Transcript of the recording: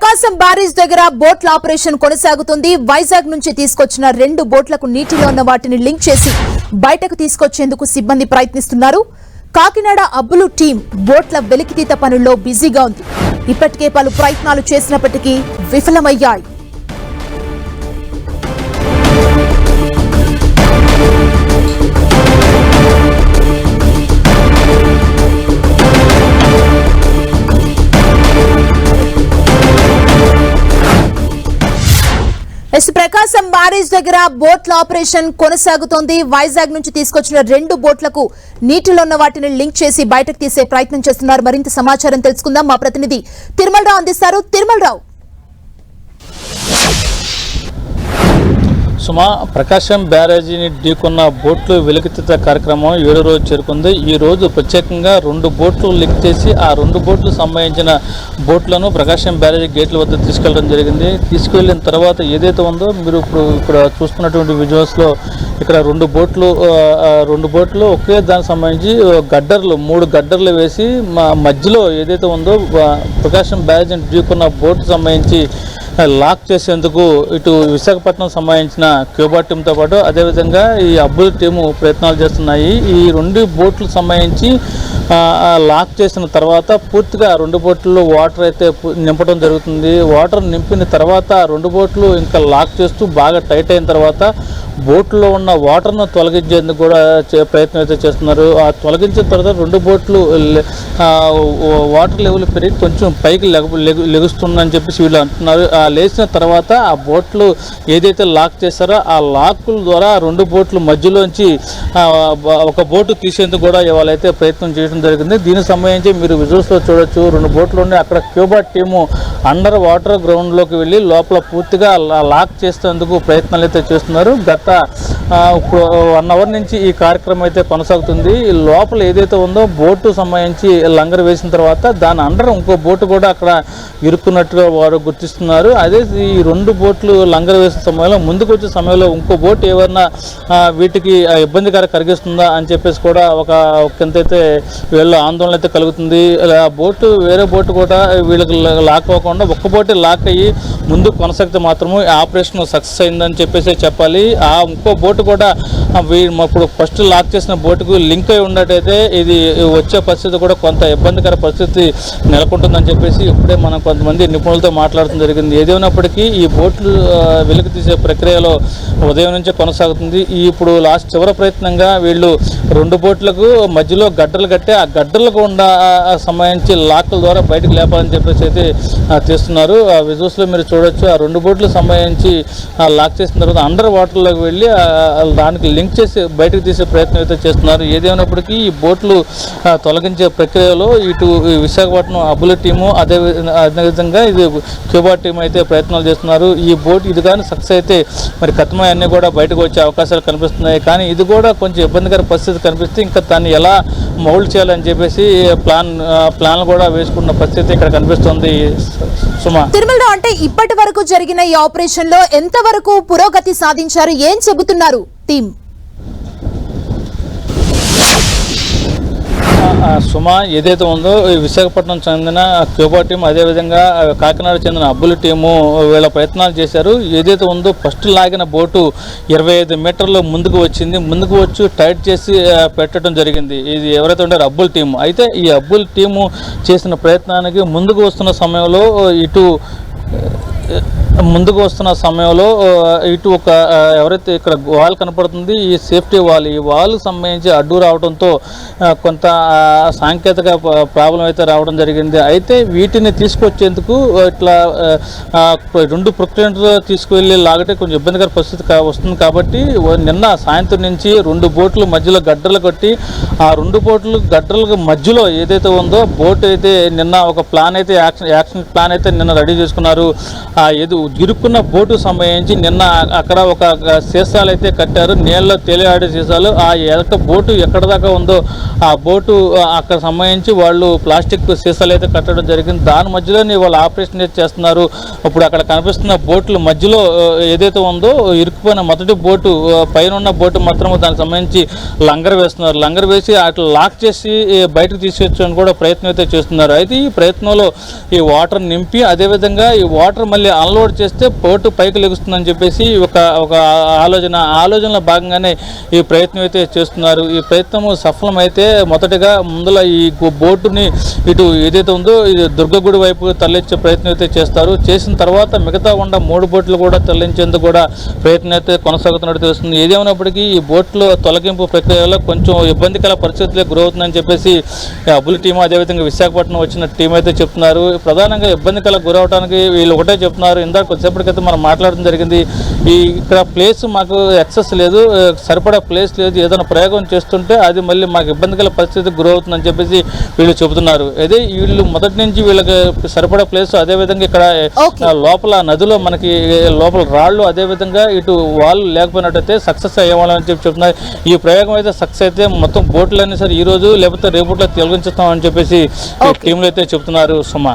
ప్రకాశం barrage దగ్గర బోట్ల operation కొనసాగుతుంది. వైజాగ్ నుంచి తీసుకొచ్చిన రెండు బోట్లకు నీటిలో ఉన్న వాటిని లింక్ చేసి బయటకు తీసుకొచ్చేందుకు సిబ్బంది ప్రయత్నిస్తున్నారు. కాకినాడ అబ్బులు టీం బోట్ల వెలికితీత పనుల్లో బిజీగా ఉంది. ఇప్పటికే పలు ప్రయత్నాలు చేసినప్పటికీ విఫలమయ్యాయి. ఎస్ ప్రకాశం బ్యారేజ్ దగ్గర బోట్ల ఆపరేషన్ కొనసాగుతోంది. వైజాగ్ నుంచి తీసుకొచ్చిన రెండు బోట్లకు నీటిలో ఉన్న వాటిని లింక్ చేసి బయటకు తీసే ప్రయత్నం చేస్తున్నారు. మరింత సమాచారం తెలుసుకుందాం. మా ప్రతినిధి తిరుమలరావు అందిస్తారు. తిరుమలరావు. సుమా ప్రకాశం బ్యారేజీని ఢీకొన్న బోట్లు వెలికితీత కార్యక్రమం ఏడో రోజు చేరుకుంది. ఈ రోజు ప్రత్యేకంగా రెండు బోట్లు లిక్ చేసి ఆ రెండు బోట్లు సంబంధించిన బోట్లను ప్రకాశం బ్యారేజీ గేట్ల వద్ద తీసుకెళ్ళడం జరిగింది. తీసుకువెళ్ళిన తర్వాత ఏదైతే ఉందో మీరు ఇప్పుడు ఇక్కడ చూస్తున్నటువంటి విజువల్స్లో ఇక్కడ రెండు బోట్లు రెండు బోట్లు ఒకే దానికి సంబంధించి గడ్డర్లు మూడు గడ్డర్లు వేసి మా మధ్యలో ఏదైతే ఉందో ప్రకాశం బ్యారేజీని ఢీకొన్న బోట్ సంబంధించి లాక్ చేసేందుకు ఇటు విశాఖపట్నం సంబంధించిన క్యూబా టీంతో పాటు అదేవిధంగా ఈ అబ్బుల్ టీము ప్రయత్నాలు చేస్తున్నాయి. ఈ రెండు బోట్లు సంబంధించి లాక్ చేసిన తర్వాత పూర్తిగా రెండు బోట్లలో వాటర్ అయితే నింపడం జరుగుతుంది. వాటర్ నింపిన తర్వాత రెండు బోట్లు ఇంకా లాక్ చేస్తూ బాగా టైట్ అయిన తర్వాత బోట్లో ఉన్న వాటర్ను తొలగించేందుకు కూడా చే- ప్రయత్నం అయితే చేస్తున్నారు. ఆ తొలగించిన తర్వాత రెండు బోట్లు వాటర్ లెవెల్ పెరిగి కొంచెం పైకి లెగు లెగుస్తుందని చెప్పేసి వీళ్ళు అంటున్నారు. ఆ లేచిన తర్వాత ఆ బోట్లు ఏదైతే లాక్ చేస్తారో ఆ లాక్ల ద్వారా రెండు బోట్లు మధ్యలోంచి ఒక బోటు తీసేందుకు కూడా ఇవాళైతే ప్రయత్నం చేయడం జరిగింది. దీనికి సంబంధించి మీరు విజువల్స్లో చూడొచ్చు. రెండు బోట్లు ఉన్నాయి అక్కడ క్యూబా టీము అండర్ వాటర్ గ్రౌండ్లోకి వెళ్ళి లోపల పూర్తిగా లాక్ చేసేందుకు ప్రయత్నాలు అయితే చేస్తున్నారు. గత ఆ, ఇప్పుడు వన్ అవర్ నుంచి ఈ కార్యక్రమం అయితే కొనసాగుతుంది. ఈ లోపల ఏదైతే ఉందో బోటు సంబంధించి లంగర్ వేసిన తర్వాత దాని అండర్ ఇంకో బోటు కూడా అక్కడ ఇరుక్కున్నట్టుగా వారు గుర్తిస్తున్నారు. అదే ఈ రెండు బోట్లు లంగర్ వేసిన సమయంలో ముందుకు వచ్చే సమయంలో ఇంకో బోట్ ఏమన్నా వీటికి ఇబ్బందికర కలిగిస్తుందా అని చెప్పేసి కూడా ఒక కిందైతే వీళ్ళ ఆందోళన అయితే కలుగుతుంది. ఆ బోటు వేరే బోటు కూడా వీళ్ళకి లాక్ అవ్వకుండా ఒక్క బోటే లాక్ అయ్యి ముందుకు కొనసాగితే మాత్రము ఈ ఆపరేషన్ సక్సెస్ అయిందని చెప్పేసి చెప్పాలి. ఆ ఇంకో బోటు కూడా ఇప్పుడు ఫస్ట్ లాక్ చేసిన బోటుకు లింక్ అయి ఉన్నట్టయితే ఇది వచ్చే పరిస్థితి కూడా కొంత ఇబ్బందికర పరిస్థితి నెలకొంటుందని చెప్పేసి ఇప్పుడే మనం కొంతమంది నిపుణులతో మాట్లాడటం జరిగింది. ఏదేమైనప్పటికీ ఈ బోట్లు వెలుగు తీసే ప్రక్రియలో ఉదయం నుంచే కొనసాగుతుంది. ఇప్పుడు లాస్ట్ చివరి ప్రయత్నంగా వీళ్ళు రెండు బోట్లకు మధ్యలో గడ్డలు కట్టి ఆ గడ్డలకు ఉన్న సంబంధించి లాక్ల ద్వారా బయటకు లేపాలని చెప్పేసి అయితే తీస్తున్నారు. ఆ విజువల్స్లో మీరు చూడొచ్చు ఆ రెండు బోట్లు సంబంధించి లాక్ చేసిన తర్వాత అండర్ వాటర్లోకి వెళ్ళి ఆ, దానికి లింక్ చేసి బయటకు తీసే ప్రయత్నం అయితే చేస్తున్నారు. ఏదేమైనప్పటికీ ఈ బోట్లు తొలగించే ప్రక్రియలో ఇటు విశాఖపట్నం అబ్బుల టీము అదే అదేవిధంగా ఇది క్యూబా టీం అయితే ప్రయత్నాలు చేస్తున్నారు. ఈ బోట్ ఇది కానీ సక్సెస్ అయితే మరి కథమై అన్నీ కూడా బయటకు వచ్చే అవకాశాలు కనిపిస్తున్నాయి. కానీ ఇది కూడా కొంచెం ఇబ్బందికర పరిస్థితి కనిపిస్తే ఇంకా దాన్ని ఎలా మౌల్డ్ చేయాలని చెప్పేసి ప్లాన్ ప్లాన్లు కూడా వేసుకున్న పరిస్థితి ఇక్కడ కనిపిస్తుంది. సుమా. అంటే ఇప్పటి వరకు జరిగిన ఈ ఆపరేషన్లో ఎంతవరకు పురోగతి సాధించారు? ఏం చెబుతున్నారు? టీం టీమ్ సుమ ఏదైతే ఉందో విశాఖపట్నం చెందిన క్యూబా టీం అదేవిధంగా కాకినాడ చెందిన అబ్బుల టీము వీళ్ళ ప్రయత్నాలు చేశారు. ఏదైతే ఉందో ఫస్ట్ లాగిన బోటు ఇరవై ఐదు మీటర్లు ముందుకు వచ్చింది. ముందుకు వచ్చి టైట్ చేసి పెట్టడం జరిగింది. ఇది ఎవరైతే ఉంటారో అబ్బుల్ టీము. అయితే ఈ అబ్బుల్ టీము చేసిన ప్రయత్నానికి ముందుకు వస్తున్న సమయంలో ఇటు ముందుకు వస్తున్న సమయంలో ఇటు ఒక ఎవరైతే ఇక్కడ వాల్ కనపడుతుంది ఈ సేఫ్టీ వాల్ ఈ వాల్ సంబంధించి అడ్డు రావడంతో కొంత సాంకేతిక ప్రాబ్లం అయితే రావడం జరిగింది. అయితే వీటిని తీసుకొచ్చేందుకు ఇట్లా రెండు ప్రొక్లెంట్లు తీసుకువెళ్ళి లాగటే కొంచెం ఇబ్బందికర పరిస్థితి వస్తుంది కాబట్టి నిన్న సాయంత్రం నుంచి రెండు బోట్లు మధ్యలో గడ్డలు కట్టి ఆ రెండు బోట్లు గడ్డలకు మధ్యలో ఏదైతే ఉందో బోట్ అయితే నిన్న ఒక ప్లాన్ అయితే యాక్షన్ యాక్షన్ ప్లాన్ అయితే నిన్న రెడీ చేసుకున్నారు. ఆ ఏది ఇరుక్కున్న బోటు సంబంధించి నిన్న అక్కడ ఒక సీసాలు అయితే కట్టారు. నీళ్ళలో తేలియాడే సీసాలు. ఆ యొక్క బోటు ఎక్కడ దాకా ఉందో ఆ బోటు అక్కడ సంబంధించి వాళ్ళు ప్లాస్టిక్ సీసాలు అయితే కట్టడం జరిగింది. దాని మధ్యలోనే వాళ్ళు ఆపరేషన్ అయితే చేస్తున్నారు. ఇప్పుడు అక్కడ కనిపిస్తున్న బోట్లు మధ్యలో ఏదైతే ఉందో ఇరుక్కుపోయిన మొదటి బోటు పైన ఉన్న బోటు మాత్రం దానికి సంబంధించి లంగర్ వేస్తున్నారు. లంగర్ వేసి అట్లా లాక్ చేసి బయటకు తీసుకొచ్చని కూడా ప్రయత్నం అయితే చేస్తున్నారు. అయితే ఈ ప్రయత్నంలో ఈ వాటర్ నింపి అదేవిధంగా ఈ వాటర్ మళ్ళీ అన్లోడ్ చేస్తే బోటు పైకి లెగుస్తుందని చెప్పేసి ఒక ఒక ఆలోచన ఆలోచనలో భాగంగానే ఈ ప్రయత్నం అయితే చేస్తున్నారు. ఈ ప్రయత్నం సఫలమైతే మొదటగా ముందల ఈ బోటుని ఇటు ఏదైతే ఉందో ఇది దుర్గగుడి వైపు తరలించే ప్రయత్నం అయితే చేస్తారు. చేసిన తర్వాత మిగతా ఉన్న మూడు బోట్లు కూడా తరలించేందుకు కూడా ప్రయత్నం అయితే కొనసాగుతున్నట్టు తెలుస్తుంది. ఏదేమైనప్పటికీ ఈ బోట్లో తొలగింపు ప్రక్రియలో కొంచెం ఇబ్బందికర పరిస్థితులకు గురవుతుందని చెప్పేసి అబుల్ టీం అదేవిధంగా విశాఖపట్నం వచ్చిన టీం అయితే చెప్తున్నారు. ప్రధానంగా ఇబ్బందికర గురవడానికి వీళ్ళు ఒకటే చెప్తున్నారు. ఇందాక కొద్దిసేపటి క్రితం మనం మాట్లాడడం జరిగింది. ఈ ఇక్కడ ప్లేస్ మాకు ఎక్సెస్ లేదు. సరిపడా ప్లేస్ లేదు. ఏదైనా ప్రయోగం చేస్తుంటే అది మళ్ళీ మాకు ఇబ్బందికర పరిస్థితికి గురవుతుందని చెప్పేసి వీళ్ళు చెబుతున్నారు. అదే వీళ్ళు మొదటి నుంచి వీళ్ళకి సరిపడా ప్లేస్ అదేవిధంగా ఇక్కడ లోపల నదిలో మనకి లోపల రాళ్ళు అదేవిధంగా ఇటు వాళ్ళు లేకపోయినట్టయితే సక్సెస్ అయ్యేవాళ్ళని చెప్పి చెప్తున్నారు ఈ ప్రయోగం అయితే సక్సెస్ అయితే మొత్తం బోట్లు అన్నీ సరే ఈ రోజు లేకపోతే రేపట్లో తొలగించుతామని చెప్పేసి. టీంలో అయితే చెప్తున్నారు సుమా.